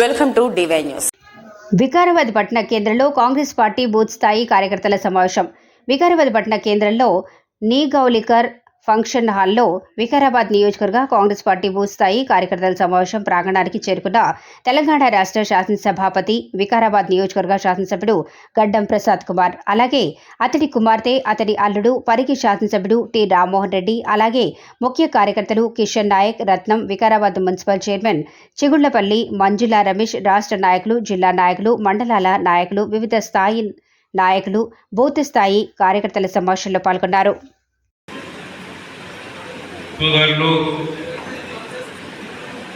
Welcome to DY news. Vikarabad పట్టణ కేంద్రంలో Congress party booth స్థాయి కార్యకర్తల సమావేశం. వికారాబాద్ పట్టణ కేంద్రంలో నీగౌలికర్ ఫంక్షన్ హాల్లో వికారాబాద్ నియోజకవర్గ కాంగ్రెస్ పార్టీ బూత్ స్థాయి కార్యకర్తల సమావేశం ప్రాంగణానికి చేరుకున్న తెలంగాణ రాష్ట్ర శాసనసభాపతి వికారాబాద్ నియోజకవర్గ శాసనసభ్యుడు గడ్డం ప్రసాద్ కుమార్. అలాగే అతడి కుమార్తె అతడి అల్లుడు పరిగి శాసనసభ్యుడు టి రామ్మోహన్ రెడ్డి. అలాగే ముఖ్య కార్యకర్తలు కిషన్ నాయక్ రత్నం వికారాబాద్ మున్సిపల్ చైర్మన్ చిగుళ్ళపల్లి మంజుల రమేష్ రాష్ట్ర నాయకులు జిల్లా నాయకులు మండలాల నాయకులు వివిధ స్థాయి నాయకులు బూత్ స్థాయి కార్యకర్తల సమావేశంలో పాల్గొన్నారు. సోదరులు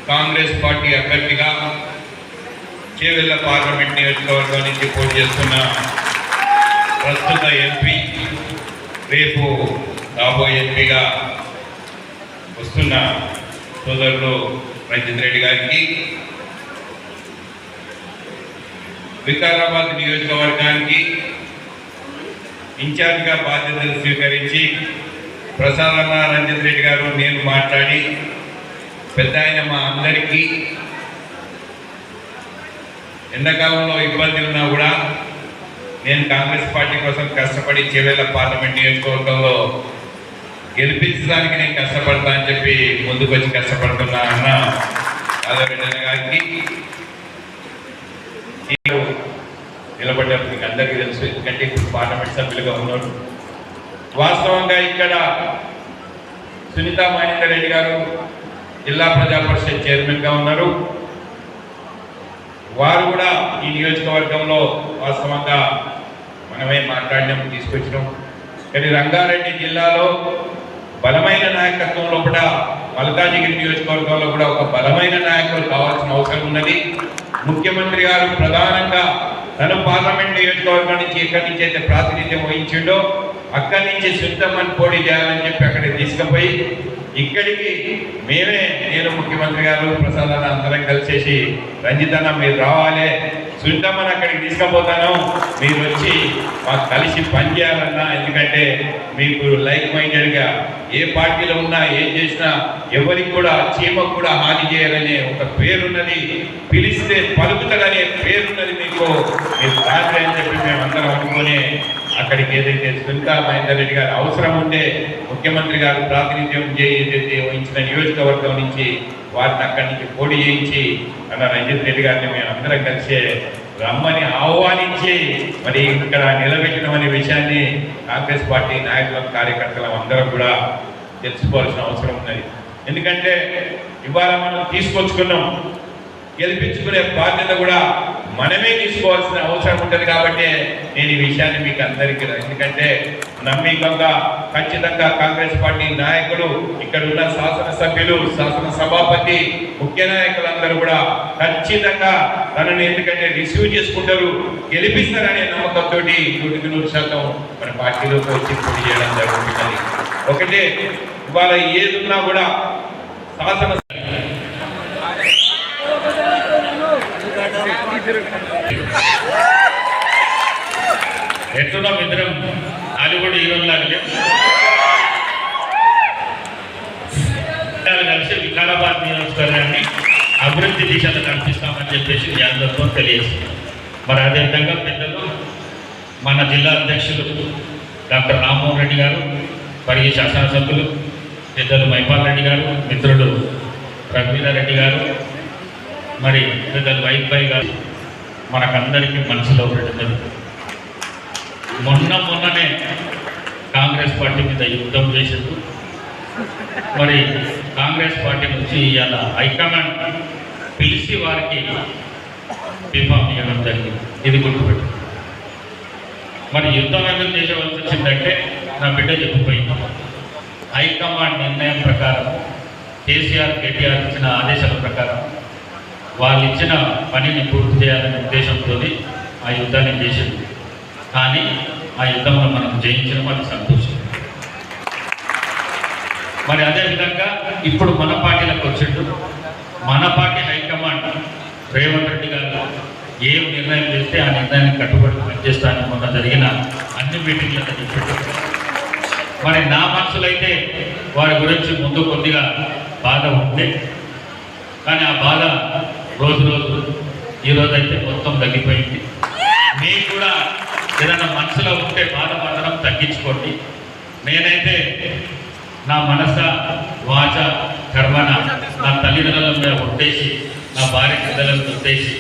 కాంగ్రెస్ పార్టీ అభ్యర్థిగా చేవెళ్ళ పార్లమెంట్ నియోజకవర్గం నుంచి పోటీ చేస్తున్న ప్రస్తుత ఎంపీ రేపు రాబోయే ఎంపీగా వస్తున్న సోదరులు రంజిత్ రెడ్డి గారికి వికారాబాద్ నియోజకవర్గానికి ఇన్ఛార్జ్గా బాధ్యతలు స్వీకరించి ప్రసాదన్న రంజిత్ రెడ్డి గారు నేను మాట్లాడి పెద్ద ఆయన మా అందరికీ ఎండాకాలంలో ఇబ్బంది ఉన్నా కూడా నేను కాంగ్రెస్ పార్టీ కోసం కష్టపడి చేవేళ్ళ పార్లమెంట్ నియోజకవర్గంలో గెలిపించడానికి నేను కష్టపడతా అని చెప్పి ముందుకు వచ్చి కష్టపడుతున్నా అన్న ఆదరెడ్డి గారికి. ఈ మీకు అందరికీ తెలుసు ఎందుకంటే ఇప్పుడు పార్లమెంట్ సభ్యులుగా ఉన్నాడు వాస్తవంగా ఇక్కడ సునీత మహేందర్ రెడ్డి గారు జిల్లా ప్రజా పరిషత్ చైర్మన్గా ఉన్నారు. వారు కూడా ఈ నియోజకవర్గంలో వాస్తవంగా మనమే మాట్లాడినాం తీసుకొచ్చినాం. కానీ రంగారెడ్డి జిల్లాలో బలమైన నాయకత్వం లోపల మల్కాజిగిరి నియోజకవర్గంలో కూడా ఒక బలమైన నాయకులు కావాల్సిన అవసరం ఉన్నది. ముఖ్యమంత్రి గారు ప్రధానంగా తను పార్లమెంట్ నియోజకవర్గం నుంచి ఎక్కడి నుంచి అయితే ప్రాతినిధ్యం వహించిండో అక్కడి నుంచి సుందమ్మని పోటీ చేయాలని చెప్పి అక్కడికి తీసుకుపోయి ఇక్కడికి మేమే నేను ముఖ్యమంత్రి గారు ప్రసాద్ అన్న అందరం కలిసేసి రంజితన్న మీరు రావాలి. సుందమ్మని అక్కడికి తీసుకుపోతాను. మీరు వచ్చి మాకు కలిసి పనిచేయాలన్నా ఎందుకంటే మీకు లైక్ మైండెడ్గా ఏ పార్టీలో ఉన్నా ఏం చేసినా ఎవరికి కూడా చీమకు కూడా హాని చేయాలనే ఒక పేరున్నది పిలిస్తే పలుకుతాడనే పేరున్నది మీకు మీరు రాత్రి అని చెప్పి మేము అందరం అక్కడికి ఏదైతే సునీతా మహేందర్ రెడ్డి గారు అవసరం ఉంటే ముఖ్యమంత్రి గారు ప్రాతినిధ్యం ఏదైతే వహించిన నియోజకవర్గం నుంచి వారిని అక్కడి నుంచి పోటీ చేయించి అన్న రంజిత్ రెడ్డి గారిని మేము అందరం కలిసి రమ్మని ఆహ్వానించి మరి ఇక్కడ నిలబెట్టడం అనే విషయాన్ని కాంగ్రెస్ పార్టీ నాయకులం కార్యకర్తలం అందరం కూడా తెలుసుకోవాల్సిన అవసరం ఉన్నది. ఎందుకంటే ఇవాళ మనం తీసుకొచ్చుకున్నాం. గెలిపించుకునే బాధ్యత కూడా మనమే తీసుకోవాల్సిన అవసరం ఉంటుంది కాబట్టి నేను ఈ విషయాన్ని మీకు అందరికీ ఎందుకంటే నమ్మకంగా ఖచ్చితంగా కాంగ్రెస్ పార్టీ నాయకులు ఇక్కడ ఉన్న శాసనసభ్యులు శాసన సభాపతి ముఖ్య నాయకులందరూ కూడా ఖచ్చితంగా తనని ఎందుకంటే రిసీవ్ చేసుకుంటారు గెలిపిస్తారనే నమ్మకంతో నూటికి నూరు శాతం మన పార్టీలోకి వచ్చి పోటీ చేయడం జరుగుతుంది ఒకటే ఇవాళ ఏదున్నా కూడా శాసన ఎట్లున్నాం ఇద్దరం హాలీవుడ్ హీరోలాగా లేవు. కలిసి వికారాబాద్ నియోజకవర్గాన్ని అభివృద్ధి దిశలో కనిపిస్తామని చెప్పేసి మీ అందరితో తెలియజేస్తున్నాం మరి అదేవిధంగా పెద్దలు మన జిల్లా అధ్యక్షులు డాక్టర్ రామ్మోహన్ రెడ్డి గారు మరి శాసనసభ్యులు పెద్దలు మైపాల్ రెడ్డి గారు మిత్రుడు రఘువీరారెడ్డి గారు మరి పెద్దలు వైద్యభాయ్ గారు మనకందరికీ మనసులో పెడుతుంది మొన్న మొన్ననే కాంగ్రెస్ పార్టీ మీద యుద్ధం చేసిండు మరి కాంగ్రెస్ పార్టీ నుంచి ఇవాళ హైకమాండ్ పిలిచి వారికి బీఫామ్ ఇవ్వడం జరిగింది. ఇది గుర్తుపెట్టు మరి యుద్ధం ఎందుకు చేసేవలసి వచ్చిందంటే నా బిడ్డ చెప్పిపోయింది. హైకమాండ్ నిర్ణయం ప్రకారం కేసీఆర్ కేటీఆర్ ఇచ్చిన ఆదేశాల ప్రకారం వాళ్ళు ఇచ్చిన పనిని పూర్తి చేయాలనే ఉద్దేశంతో ఆ యుద్ధాన్ని చేసింది కానీ ఆ యుద్ధంలో మనం జయించడం అది సంతోషం. మరి అదేవిధంగా ఇప్పుడు మన పార్టీలకు వచ్చిండు. మన పార్టీ హైకమాండ్ రేవంత్ రెడ్డి గారు ఏం నిర్ణయం చేస్తే ఆ నిర్ణయానికి కట్టుబడి పనిచేస్తానని మొన్న జరిగిన అన్ని మీటింగ్లలో చెప్పాడు మరి నా మనసులో అయితే వారి గురించి ముందు కొద్దిగా బాధ ఉంది కానీ ఆ బాధ రోజు రోజు ఈ రోజు అయితే మొత్తం తగ్గిపోయింది. మీకు కూడా ఏదైనా మనసులో ఉంటే బాధ మాత్రం తగ్గించుకోండి. నేనైతే నా మనస వాచ కర్మన నా తల్లిదండ్రుల మీద ఉద్దేశి నా భార్య పిల్లలను ఉద్దేశి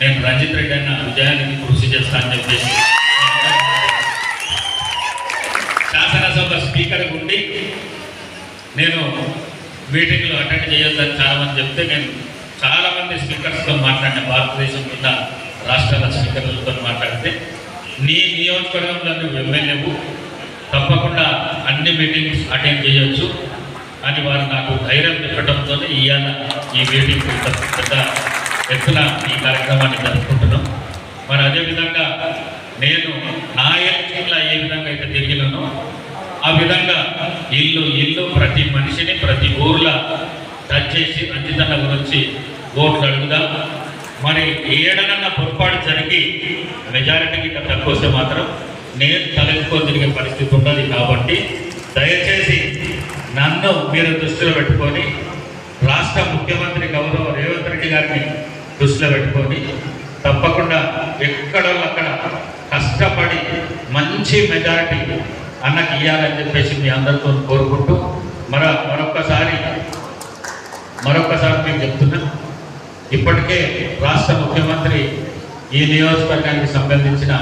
నేను రంజిత్ రెడ్డి అన్న విజయానికి కృషి చేస్తానని చెప్పేసి శాసనసభ స్పీకర్ ఉండి నేను మీటింగ్లు అటెండ్ చేయొద్దని చాలా మంది చెప్తే నేను చాలా స్పీకర్స్తో మాట్లాడిన భారతదేశం ఉన్న రాష్ట్రాల స్పీకర్లతో మాట్లాడితే నీ నియోజకవర్గంలో నువ్వు ఎమ్మెల్యేవు తప్పకుండా అన్ని మీటింగ్స్ అటెండ్ చేయొచ్చు అని వారు నాకు ధైర్యం చెప్పడంతో ఇవాళ ఈ మీటింగ్ పెద్ద ఎత్తున ఈ కార్యక్రమాన్ని జరుపుకుంటున్నాం. మరి అదేవిధంగా నేను నా ఎలక్షన్లో ఏ విధంగా అయితే తిరిగినానో ఆ విధంగా ఇల్లు ఇల్లు ప్రతి మనిషిని ప్రతి ఊర్లో టచ్ చేసి అంచితన గురించి ఓట్లు అడుగుదాం? మరి ఏడనన్న పొరపాటు జరిగి మెజారిటీకి ఇంకా తక్కువ వస్తే మాత్రం నేను తలెత్తుకొని తిరిగే పరిస్థితి ఉన్నది కాబట్టి దయచేసి నన్ను మీరు దృష్టిలో పెట్టుకొని రాష్ట్ర ముఖ్యమంత్రి గౌరవ రేవంత్ రెడ్డి గారిని దృష్టిలో పెట్టుకొని తప్పకుండా ఎక్కడో అక్కడ కష్టపడి మంచి మెజారిటీ అన్నకి ఇవ్వాలని చెప్పేసి మీ అందరితో కోరుకుంటూ మర మరొక్కసారి మరొక్కసారి మేము చెప్తున్నా. ఇప్పటికే రాష్ట్ర ముఖ్యమంత్రి ఈ నియోజకవర్గానికి సంబంధించిన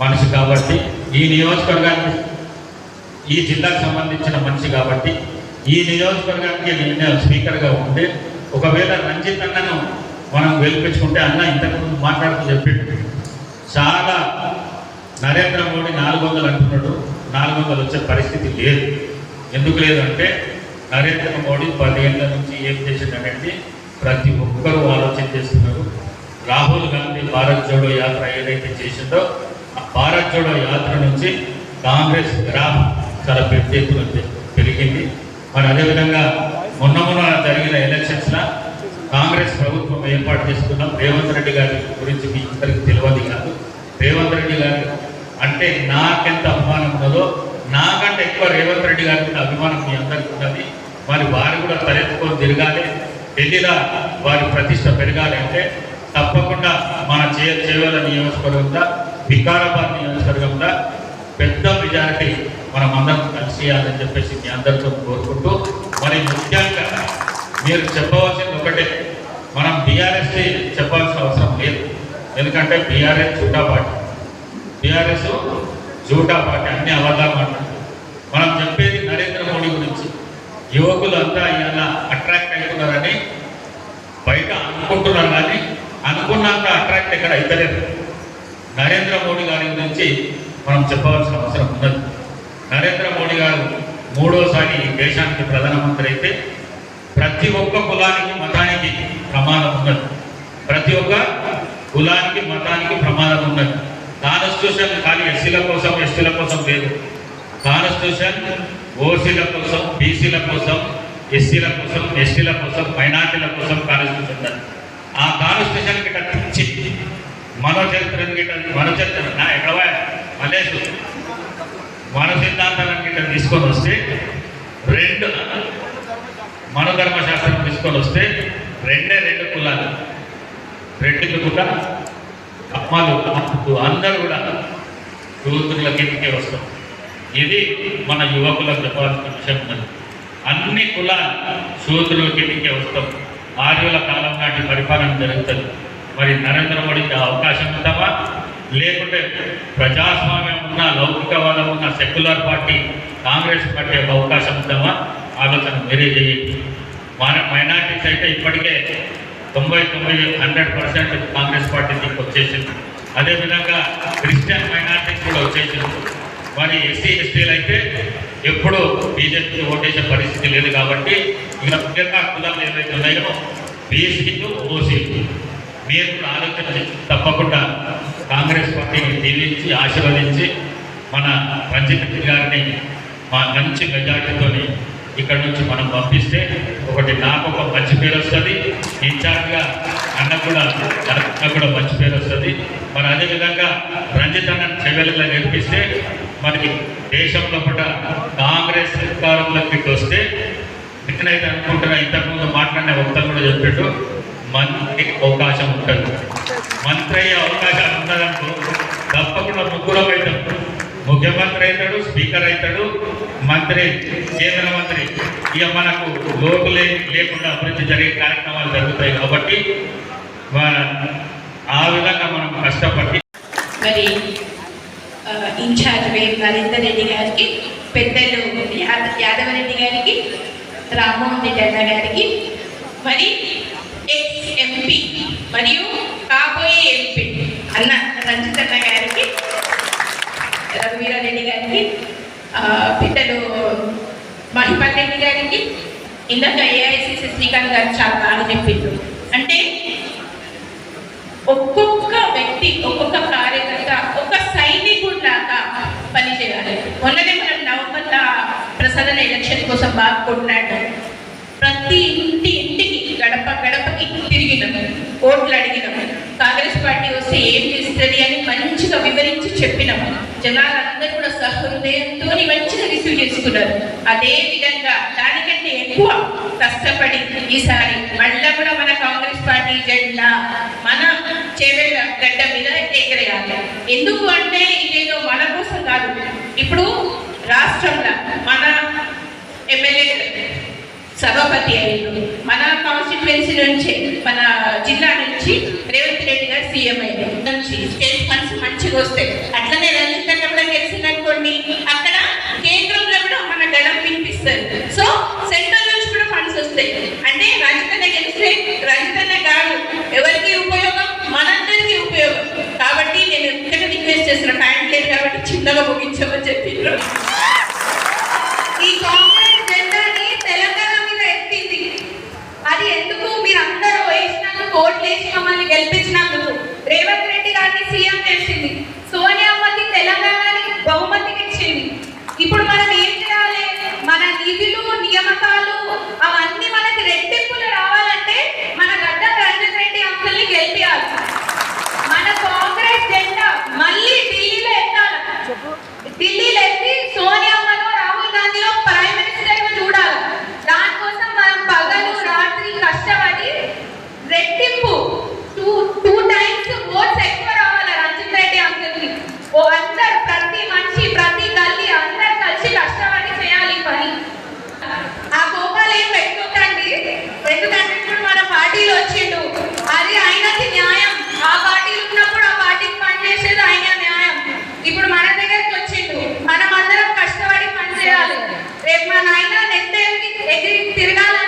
మనిషి కాబట్టి ఈ నియోజకవర్గానికి ఈ జిల్లాకు సంబంధించిన మనిషి కాబట్టి ఈ నియోజకవర్గానికి నిన్న స్పీకర్గా ఉంటే ఒకవేళ రంజిత్ అన్నను మనం గెలిపించుకుంటే అన్న ఇంతకుముందు మాట్లాడుతూ చెప్పిండు. చాలా నరేంద్ర మోడీ నాలుగు వందలు అంటున్నాడు నాలుగు వందలు వచ్చే పరిస్థితి లేదు. ఎందుకు లేదంటే నరేంద్ర మోడీ పదిహేనుల నుంచి ఏం చేసిండనంటే ప్రతి ఒక్కరూ ఆలోచన చేస్తున్నారు. రాహుల్ గాంధీ భారత్ జోడో యాత్ర ఏదైతే చేసిందో ఆ భారత్ జోడో యాత్ర నుంచి కాంగ్రెస్ గ్రాఫ్ చాలా పెద్ద ఎత్తున పెరిగింది. మరి అదేవిధంగా మొన్న మొన్న జరిగిన ఎలక్షన్స్లో కాంగ్రెస్ ప్రభుత్వం ఏర్పాటు చేసుకున్నాం రేవంత్ రెడ్డి గారి గురించి మీ అందరికీ తెలియదు కాదు. రేవంత్ రెడ్డి గారు అంటే నాకెంత అభిమానం ఉన్నదో నాకంటే ఎక్కువ రేవంత్ రెడ్డి గారి అభిమానం మీ అందరికీ ఉన్నది. మరి వారు కూడా తలెత్తుకొని తిరగాలి. ఢిల్లీలో వారి ప్రతిష్ట పెరగాలి అంటే తప్పకుండా మన చే చేవల నియోజకవర్గంలో వికారాబాద్ నియోజకవర్గంలో పెద్ద మెజారిటీ మనం అందరం కలిసి చేయాలని చెప్పేసి మీ అందరితో కోరుకుంటూ మరి ముఖ్యంగా మీరు చెప్పవలసింది ఒకటే మనం బీఆర్ఎస్ చెప్పాల్సిన అవసరం లేదు. ఎందుకంటే బీఆర్ఎస్ జూటా పార్టీ. బీఆర్ఎస్ జూటా పార్టీ అన్ని అవధాలు మనం చెప్పేది నరేంద్ర మోడీ గురించి. యువకులు అంతా అవుతున్నారని బయట అనుకుంటున్నారు కానీ అనుకున్నాక అట్రాక్ట్ ఎక్కడ అవుతలేదు నరేంద్ర మోడీ గారి గురించి మనం చెప్పవలసిన అవసరం ఉన్నది. నరేంద్ర మోడీ గారు మూడోసారి దేశానికి ప్రధానమంత్రి అయితే ప్రతి ఒక్క కులానికి మతానికి ప్రమాదం ఉన్నది. ప్రతి ఒక్క కులానికి మతానికి ప్రమాదం ఉన్నది. కాన్స్టిట్యూషన్ కానీ ఎస్సీల కోసం ఎస్టీల కోసం లేదు. కాన్స్టిట్యూషన్ ఓసీల కోసం బీసీల కోసం ఎస్సీల కోసం ఎస్టీల కోసం మైనార్టీల కోసం కాన్స్టిట్యూషన్ ఉన్నది ఆ కాన్స్టిట్యూషన్ గిట్ట పిచ్చి మనో చరిత్ర గిట్ట మనో చరిత్ర నా ఎక్కడ మలేసు మన సిద్ధాంతాలను గిట్ట తీసుకొని వస్తే రెండు మనోధర్మ శాస్త్రం తీసుకొని వస్తే రెండే రెండు కులాలు. రెండు కూడా అమ్మాలు అప్పుడు అందరూ కూడా యువతుల కిందకే వస్తాం. ఇది మన యువకులకు చెప్పాల్సిన విషయం ఉన్నది అన్ని కులాలు శూద్రుల కిందకే వస్తాం. ఆర్యుల కాలం నాటి పరిపాలన జరుగుతుంది. మరి నరేంద్ర మోడీకి అవకాశం ఉందామా లేకుంటే ప్రజాస్వామ్యం ఉన్న లౌకికవాదం ఉన్న సెక్యులర్ పార్టీ కాంగ్రెస్ పార్టీ యొక్క అవకాశం ఉందామా ఆలోచన మీరే చేయండి మన మైనార్టీస్ అయితే ఇప్పటికే తొంభై తొమ్మిది హండ్రెడ్ పర్సెంట్ కాంగ్రెస్ పార్టీ దీనికి వచ్చేసింది. అదేవిధంగా క్రిస్టియన్ మైనార్టీస్ కూడా వచ్చేసింది. మరి ఎస్సీ ఎస్టీలు అయితే ఎప్పుడు బీజేపీకి ఓటేసే పరిస్థితి లేదు కాబట్టి ఇక్కడ ముఖ్యంగా కులాలు ఏవైతే ఉన్నాయో బీసీలు ఓసీలు మీరు కూడా ఆలోచన తప్పకుండా కాంగ్రెస్ పార్టీని దీవించి ఆశీర్వదించి మన రంజిత్ గారిని మా మంచి మెజార్టీతో ఇక్కడ నుంచి మనం పంపిస్తే ఒకటి నాకు ఒక మంచి పేరు వస్తుంది ఇన్ఛార్జ్గా అన్న కూడా అన్న కూడా మంచి పేరు వస్తుంది. మరి అదేవిధంగా రంజిత్ అన్న చెవెలుగా నేర్పిస్తే మనకి దేశంలో కూడా కాంగ్రెస్ అధికారంలోకి వస్తే నేనైతే అనుకుంటున్నా ఇంతకుముందు మాట్లాడిన వక్తలు కూడా చెప్పాడు మంత్రి అవకాశం ఉంటుంది. మంత్రి అయ్యే అవకాశం ఉన్నదనుకో తప్పకుండా ముగ్గురం అవుతాం. ముఖ్యమంత్రి అవుతాడు స్పీకర్ అవుతాడు మంత్రి కేంద్ర మంత్రి. ఇక మనకు లోటు లేకుండా అభివృద్ధి జరిగే కార్యక్రమాలు జరుగుతాయి కాబట్టి ఆ విధంగా మనం కష్టపడి మరి ఇన్ఛార్జ్ వేరు నరేందర్ రెడ్డి గారికి పెద్దలు యాదవరెడ్డి గారికి రామ్మోహన్ రెడ్డి అన్న గారికి మరి ఎక్స్ ఎంపీ మరియు కాబోయే ఎంపీ అన్న రంజిత్ అన్న గారికి రఘువీరారెడ్డి గారికి పెద్దలు మహిపాల్ రెడ్డి గారికి ఇందాక ఏఐసిసి శ్రీకాంత్ గారు చాలా బాగా చెప్పిండ్రు. అంటే ఒక్కొక్క వ్యక్తి ఒక్కొక్క మొన్ననే మనం నవంబర్ల ప్రసాదన ఎలక్షన్ కోసం బాగా కొట్లాడాం ప్రతి ఇంటి ఇంటికి గడప గడపకి తిరిగినాం ఓట్లు అడిగినాం కాంగ్రెస్ పార్టీ వస్తే ఏం చేస్తుంది అని మంచిగా వివరించి చెప్పినాం జనాలందరూ కూడా సహృదయంతో మంచిగా రిసీవ్ చేసుకున్నారు. అదే విధంగా దానికంటే ఎక్కువ కష్టపడి ఈసారి మళ్ళా కూడా మన కాంగ్రెస్ పార్టీ జెండా మన చేవెళ్ళ గడ్డ మీద ఎగరేయాలి. ఎందుకు అంటే ఇదేదో మన కోసం కాదు ఇప్పుడు రాష్ట్రంలో మన ఎమ్మెల్యే సభాపతి అయ్యారు మన కాన్స్టిట్యువెన్సీ నుంచి మన జిల్లా నుంచి రేవంత్ రెడ్డి గారు సీఎం అయ్యారు నుంచి స్టేట్ ఫండ్స్ మంచిగా వస్తాయి. అట్లనే రంజిత్ అన్న కూడా గెలిచిందనుకోండి అక్కడ కేంద్రంలో కూడా మన గడం వినిపిస్తారు సో సెంట్రల్ నుంచి కూడా ఫండ్స్ వస్తాయి. అంటే రంజిత్ గెలిస్తే రంజిత్ కాదు. ఎవరికి ఉపయోగం మనందరికీ ఉపయోగం కాబట్టి నేను ఇక్కడ రిక్వెస్ట్ చేస్తున్న టైం లేదు కాబట్టి చిన్నగా ముగించమని చెప్పిండ్రు ఈ కాంగ్రెస్ జెండాని తెలంగాణ మీద ఎత్తింది. అది ఎందుకు మీరు అందరూ వేసినందుకు ఓట్లు వేసి మమ్మల్ని గెలిపించినందుకు? రేవంత్ రెడ్డి గారిని సీఎం చేసి எதிரின் திருநாள்